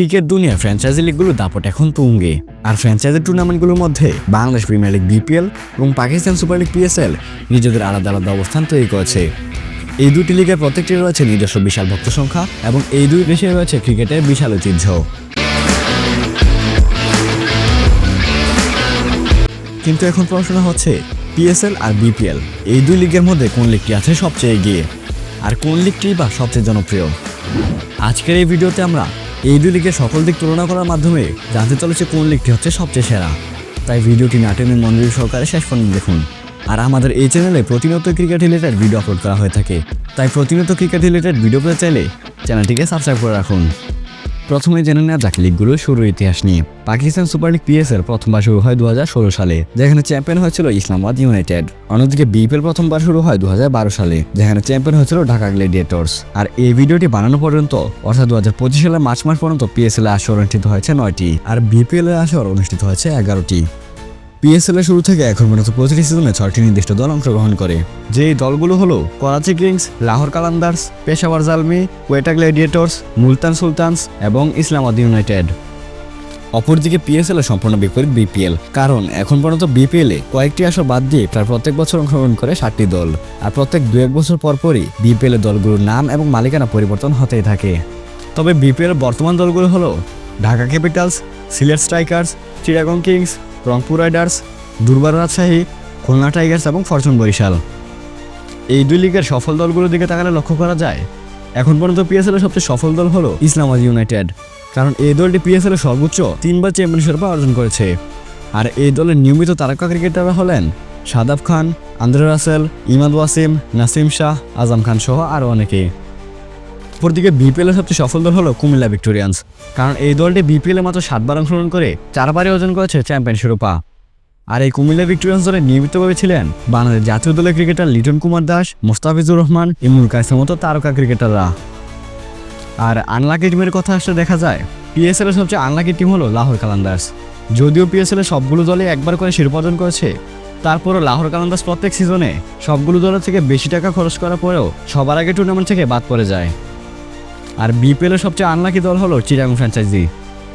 Cricket দুনিয়া, franchise লিগগুলো দাপট এখন তুঙ্গে আর ফ্র্যাঞ্চাইজি টুর্নামেন্টগুলোর মধ্যে বাংলাদেশ প্রিমিয়ার লিগ বিপিএল এবং পাকিস্তান সুপার লিগ পিএসএল নিজেদের আলাদা আলাদা অবস্থান তৈরি করেছে। এই দুটি লিগের প্রত্যেকটি রয়েছে নিজস্ব বিশাল ভক্ত সংখ্যা এবং এই দুই দেশে রয়েছে ক্রিকেটের বিশাল ঐতিহ্য। কিন্তু এখন প্রশ্ন হচ্ছে, পিএসএল আর বিপিএল, এই দুই লিগের মধ্যে কোন লিগটি আছে সবচেয়ে এগিয়ে? আর কোন লিগটি বা সবচেয়ে জনপ্রিয়? আজকের এই ভিডিওতে আমরা এই দুই লিগের সকল দিক তুলনা করার মাধ্যমে জানতে চলেছে কোন লিগটি হচ্ছে সবচেয়ে সেরা। তাই ভিডিওটি না টেনে মনোযোগ সহকারে শেষ পর্যন্ত দেখুন। আর আমাদের এই চ্যানেলে প্রতিনিয়ত ক্রিকেট রিলেটেড ভিডিও আপলোড করা হয়ে থাকে। তাই প্রতিনিয়ত ক্রিকেট রিলেটেড ভিডিও পেতে চাইলে চ্যানেলটিকে সাবস্ক্রাইব করে রাখুন। প্রথমে জেনে নেওয়া যাক লিগগুলোর শুরুর ইতিহাস নিয়ে। পাকিস্তান সুপার লিগ পিএসএল প্রথমবার শুরু হয় দু হাজার ষোলো সালে, যেখানে চ্যাম্পিয়ন হয়েছিল ইসলামাবাদ ইউনাইটেড অন্যদিকে বিপিএল প্রথমবার শুরু হয় দু হাজার বারো সালে, যেখানে চ্যাম্পিয়ন হয়েছিল ঢাকা গ্লেডিয়েটর্স আর এই ভিডিওটি বানানো পর্যন্ত, অর্থাৎ দু হাজার পঁচিশ সালের মার্চ মাস পর্যন্ত পিএসএল আসর অনুষ্ঠিত হয়েছে নয়টি, আর বিপিএল আসর অনুষ্ঠিত হয়েছে এগারোটি। পিএসএল এর শুরু থেকে এখন পর্যন্ত প্রতিটি সিজনে ছয়টি নির্দিষ্ট দল অংশগ্রহণ করে। যে দলগুলো হলো করাচি কিংস লাহোর কালান্দার্স পেশাওয়ার জালমি কোয়েটা গ্ল্যাডিয়েটর্স মুলতান সুলতানস এবং ইসলামাবাদ ইউনাইটেড অপরদিকে পিএসএল এর সম্পূর্ণ বিপরীত বিপিএল কারণ এখন পর্যন্ত বিপিএল এ কয়েকটি আসর বাদ দিয়ে প্রায় প্রত্যেক বছর অংশগ্রহণ করে ষাটটি দল, আর প্রত্যেক দু এক বছর পর পরই বিপিএল দলগুলোর নাম এবং মালিকানা পরিবর্তন হতেই থাকে। তবে বিপিএল বর্তমান দলগুলো হলো Dhaka Capitals Sylhet Strikers Chittagong Kings Rangpur Riders, Durbar Rajshahi, Khulna Tigers এবং ফরচুন বরিশাল। এই দুই লিগের সফল দলগুলোর দিকে তাকালে লক্ষ্য করা যায়, এখন পর্যন্ত পিএসএল এর সবচেয়ে সফল দল হলো ইসলামাবাদ ইউনাইটেড, কারণ এই দলটি পিএসএল এর সর্বোচ্চ তিনবার চ্যাম্পিয়নশিপ অর্জন করেছে। আর এই দলের নিয়মিত তারকা ক্রিকেটাররা হলেন সাদাব খান, আন্দ্রে রাসেল, ইমাদ ওয়াসিম, নাসিম শাহ, আজম খান সহ আরও অনেকে অপরদিকে বিপিএল এর সবচেয়ে সফল দল হলো কুমিল্লা ভিক্টোরিয়ান্স। কারণ এই দলটি বিপিএল মাত্র সাতবার অংশগ্রহণ করে চারবারই অর্জন করেছে চ্যাম্পিয়ন শিরোপা। আর এই কুমিল্লা ভিক্টোরিয়ান্স দলে নিয়মিতভাবে ছিলেন বাংলাদেশ জাতীয় দলের ক্রিকেটার লিটন কুমার দাস, মোস্তাফিজুর রহমান, ইমরুল কাইসের মতো তারকা ক্রিকেটাররা। আর আনলাকি টিমের কথা আসলে দেখা যায় পিএসএল এর সবচেয়ে আনলাকি টিম হলো লাহোর কালান্দার্স। যদিও পিএসএল এর সবগুলো দলে একবার করে শিরোপা অর্জন করেছে, তারপরও লাহোর কালান্দার্স প্রত্যেক সিজনে সবগুলো দলের থেকে বেশি টাকা খরচ করার পরেও সবার আগে টুর্নামেন্ট থেকে বাদ পড়ে যায়। আর বিপিএল এর সবচেয়ে আনলাকি দল হলো চিটাগং ফ্র্যাঞ্চাইজি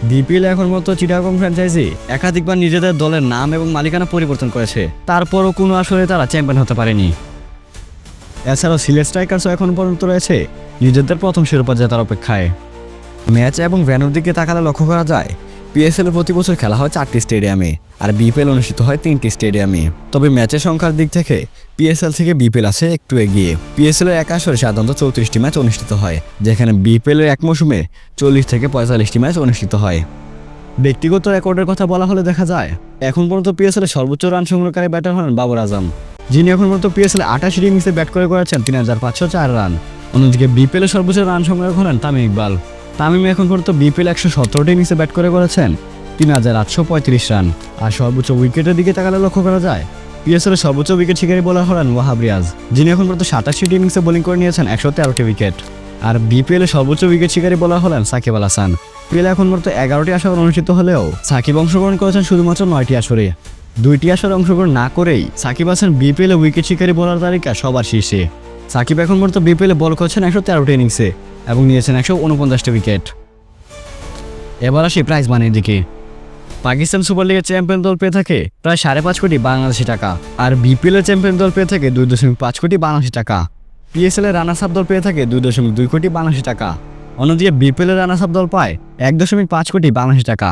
বিপিএল এখন মতো চিটাগং ফ্র্যাঞ্চাইজি একাধিকবার নিজেদের দলের নাম এবং মালিকানা পরিবর্তন করেছে। তারপরও কোনো আসলে তারা চ্যাম্পিয়ন হতে পারেনি। এছাড়াও সিলেট স্ট্রাইকার্সও এখন পর্যন্ত রয়েছে নিজেদের প্রথম শিরোপা জেতার অপেক্ষায়। ম্যাচ এবং ভ্যানুর দিকে তাকালে লক্ষ্য করা যায় পিএসএল প্রতি বছর খেলা হয় চারটি স্টেডিয়ামে আর বিপিএল অনুষ্ঠিত হয় তিনটি স্টেডিয়ামে। তবে ম্যাচের সংখ্যার দিক থেকে পিএসএল থেকে বিপিএল আছে একটু এগিয়ে। পিএসএল এর এক আসরে সাধারণত চৌত্রিশটি ম্যাচ অনুষ্ঠিত হয়, যেখানে বিপিএল এর এক মৌসুমে চল্লিশ থেকে পঁয়তাল্লিশটি ম্যাচ অনুষ্ঠিত হয়। ব্যক্তিগত রেকর্ডের কথা বলা হলে দেখা যায়, এখন পর্যন্ত পিএসএল সর্বোচ্চ রান সংগ্রহকারী ব্যাটার হলেন বাবর আজম, যিনি এখন পর্যন্ত পিএসএল আঠাশ ইনিংসে ব্যাট করে করেছেন তিন হাজার পাঁচশো চার রান অন্যদিকে বিপিএল এর সর্বোচ্চ রান সংগ্রহ হলেন তামিম ইকবাল। তামিম এখন পর্যন্ত বিপিএল একশো সতেরোটি ইনিংসে ব্যাট করে করেছেন তিন হাজার আটশো পঁয়ত্রিশ রান। আর সর্বোচ্চ উইকেটের দিকে তাকালে লক্ষ্য করা যায় পিএসএল এর সর্বোচ্চ উইকেট শিকারী বোলার হলেন ওয়াহাব রিয়াজ, যিনি এখন পর্যন্ত সাতাশিটি ইনিংসে বোলিং করে নিয়েছেন একশো তেরোটি উইকেট আর বিপিএল এর সর্বোচ্চ উইকেট শিকারী বোলার হলেন সাকিব আল হাসান। পিএল এখন পর্যন্ত এগারোটি আসর অনুষ্ঠিত হলেও সাকিব অংশগ্রহণ করেছেন শুধুমাত্র নয়টি আসরে। দুইটি আসরে অংশগ্রহণ না করেই সাকিব হাসান বিপিএল উইকেট শিকারী বলার তালিকা সবার শীর্ষে। সাকিব এখন পর্যন্ত বিপিএল বল করেছেন একশো তেরোটি ইনিংসে এবং নিয়েছেন একশো উনপঞ্চাশটি উইকেট। এবার আসি প্রাইজ মানির দিকে। পাকিস্তান সুপার লিগের চ্যাম্পিয়ন দল পেয়ে থাকে প্রায় সাড়ে পাঁচ কোটি বাংলাদেশি টাকা। আর বিপিএল চ্যাম্পিয়ন দল পেয়ে থাকে দুই দশমিক পাঁচ কোটি বাংলাদেশি টাকা। পিএসএল এর রানার্স আপ দল পেয়ে থাকে দুই দশমিক দুই কোটি বাংলাদেশি টাকা। অন্যদিকে বিপিএল এর রানার্স আপ দল পায় এক দশমিক পাঁচ কোটি বাংলাদেশি টাকা।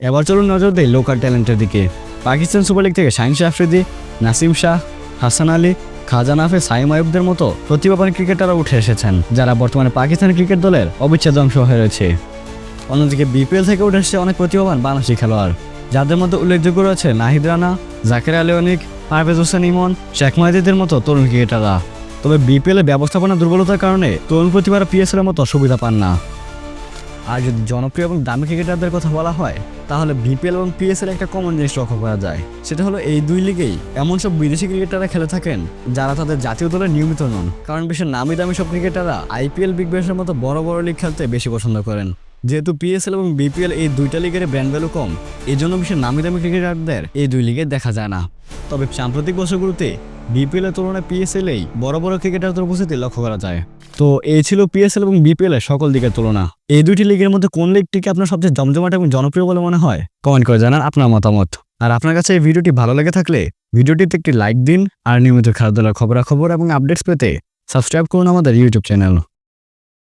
এবার চলুন নজর দেয় লোকাল ট্যালেন্টের দিকে। পাকিস্তান সুপার লিগ থেকে শাহিন শাহ আফ্রিদি, নাসিম শাহ, হাসান আলী খাজান হাফেজ, সাইম আয়ুবদের মতো প্রতিভাবান ক্রিকেটাররা উঠে এসেছেন, যারা বর্তমানে পাকিস্তান ক্রিকেট দলের অবিচ্ছেদ্য অংশ হয়ে রয়েছে। অন্যদিকে বিপিএল থেকে উঠে এসেছে অনেক প্রতিভাবান বাংলাদেশি খেলোয়াড়। যাদের মধ্যে উল্লেখযোগ্য রয়েছে নাহিদ রানা, জাকের আলী পারভেজ হোসেন ইমন, শেখ মাহিদিদের মতো তরুণ ক্রিকেটাররা। তবে বিপিএল ব্যবস্থাপনা দুর্বলতার কারণে তরুণ প্রতিভারা পিএসএল এর মতো সুবিধা পান না। আর যদি জনপ্রিয় এবং দামি ক্রিকেটারদের কথা বলা হয়, তাহলে বিপিএল এবং পিএসএল একটা কমন জিনিস লক্ষ্য করা যায়। সেটা হলো এই দুই লিগেই এমন সব বিদেশি ক্রিকেটাররা খেলে থাকেন, যারা তাদের জাতীয় দলে নিয়মিত নন। কারণ বিশ্বের নামি দামি সব ক্রিকেটাররা আইপিএল, বিগ ব্যাশের মতো বড় বড় লিগ খেলতে বেশি পছন্দ করেন। যেহেতু পিএসএল এবং বিপিএল এই দুইটা লিগের ব্র্যান্ড ভ্যালু কম এই জন্য বিশ্বের নামি দামি ক্রিকেটারদের এই দুই লিগে দেখা যায় না। তবে সাম্প্রতিক বছরগুলোতে বিপিএল এর তুলনায় পিএসএল এই বড় বড় ক্রিকেটারদের উপস্থিতি লক্ষ্য করা যায়। তো এই ছিল পিএসএল এবং বিপিএল এর সকল দিকের তুলনা। এই দুটি লিগের মধ্যে কোন লিগটিকে আপনার সবচেয়ে জমজমাট এবং জনপ্রিয় বলে মনে হয়? কমেন্ট করে জানান আপনার মতামত। আর আপনার কাছে এই ভিডিওটি ভালো লেগে থাকলে ভিডিওটিতে একটি লাইক দিন, আর নিয়মিত খেলাধুলার খবরাখবর এবং আপডেটস পেতে সাবস্ক্রাইব করুন আমাদের ইউটিউব চ্যানেল।